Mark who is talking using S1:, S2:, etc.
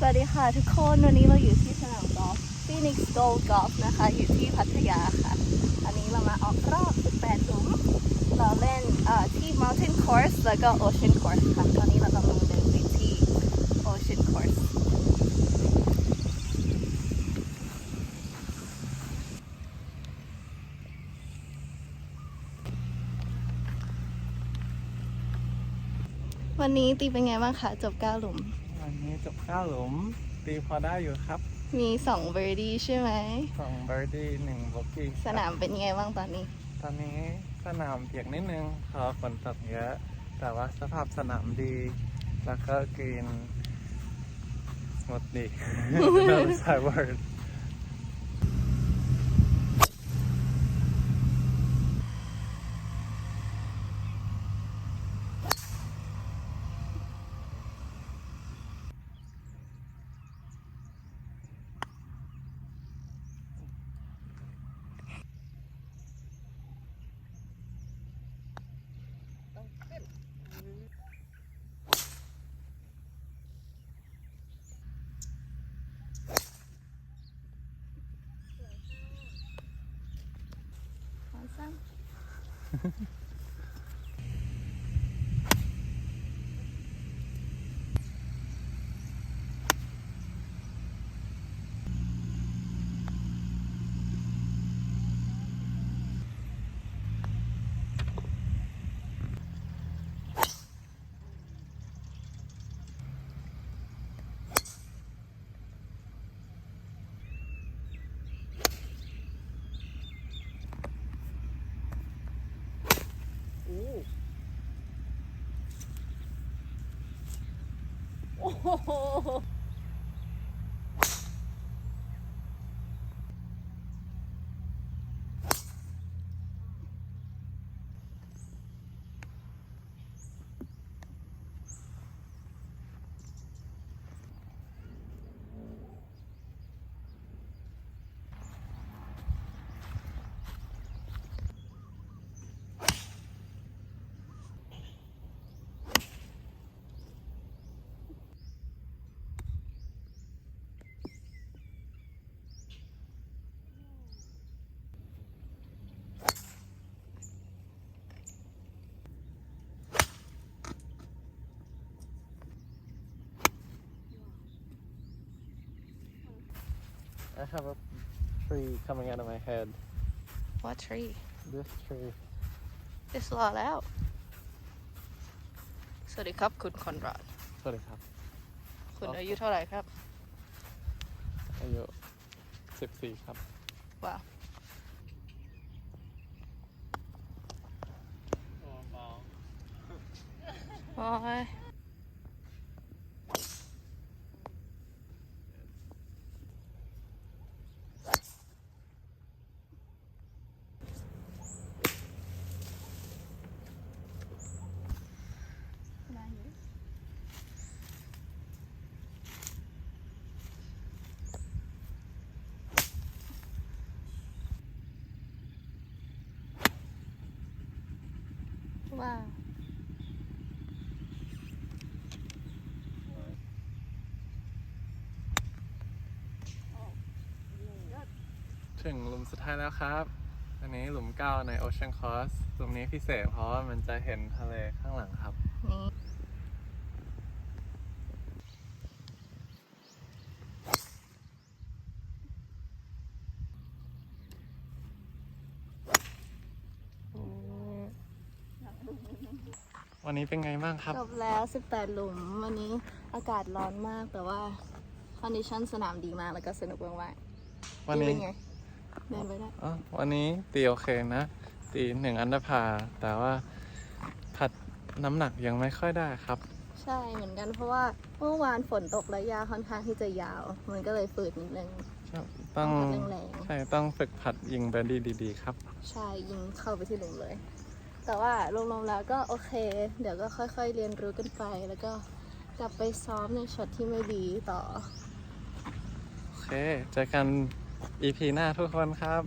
S1: สวัสดีค่ะทุกคนวันนี้เราอยู่ที่สนามกอล์ฟ Phoenix Gold Golf นะคะ อยู่ที่พัทยาค่ะ อันนี้เรามาออกรอบ 18หลุมเราเล่นที่ Mountain Course แล้วก็ Ocean Course ค่ะตอนนี้เรากำลังเดินไปที่ Ocean Course วันนี้ตีเป็นไงบ้างคะจบ9หลุม
S2: วันนี้จบข้าวหลุม ตีพอได้อยู่ครับ
S1: มี2 birdie ใช่ไหม
S2: สองเบอร์ดี้หนึ่งโบกี้
S1: สนามเป็นยังไงบ้างตอนนี้
S2: ตอนนี้สนามเปียกนิดนึงเพอฝนตกเยอะ แต่ว่าสภาพสนามดี แล้วก็กรีนหมดดี no side word
S1: ขอสั้น โอ้โห
S2: I have a tree coming out of my head
S1: What tree
S2: this tree
S1: ดิสรอแล้วสวัสดีครับ คุณคอนราด
S2: สวัสดีครับ
S1: คุณอายุเท่าไหร่ครับ
S2: อายุ14ครับ
S1: ว้าว โอ้ย ว้าว
S2: ถึงหลุมสุดท้ายแล้วครับ อันนี้หลุมเก้าใน Ocean Course หลุมนี้พิเศษเพราะว่ามันจะเห็นทะเลข้างหลังครับ
S1: นี่
S2: วันนี้เป็นไงบ้างครับ
S1: จบแล้ว 18 หลุม วันนี้อากาศร้อนมาก แต่ว่าคอนดิชันสนามดีมาก แล้วก็สนุกมากๆ
S2: วันนี้
S1: เป็นไงเดินไปได้
S2: อ๋อวันนี้ตีโอเคนะ ตีหนึ่งอันดาพา แต่ว่าผัดน้ำหนักยังไม่ค่อยได้ครับ
S1: ใช่เหมือนกันเพราะว่าเมื่อวานฝนตกและยาค่อนข้างที่จะยาว มันก็เลยฝืดนิดนึง
S2: ต้อง
S1: ผัดแรง
S2: ใช่ต้องฝึกผัดยิงแบดดี้ดีๆ ครับ
S1: ๆใช่ยิงเข้าไปที่หลุมเลย แต่ว่ารวมๆแล้วก็โอเค เดี๋ยวก็ค่อยๆเรียนรู้กันไป แล้วก็กลับไปซ้อมในช็อตที่ไม่ดีต่อ
S2: โอเค เจอกัน EP หน้าทุกคนครับ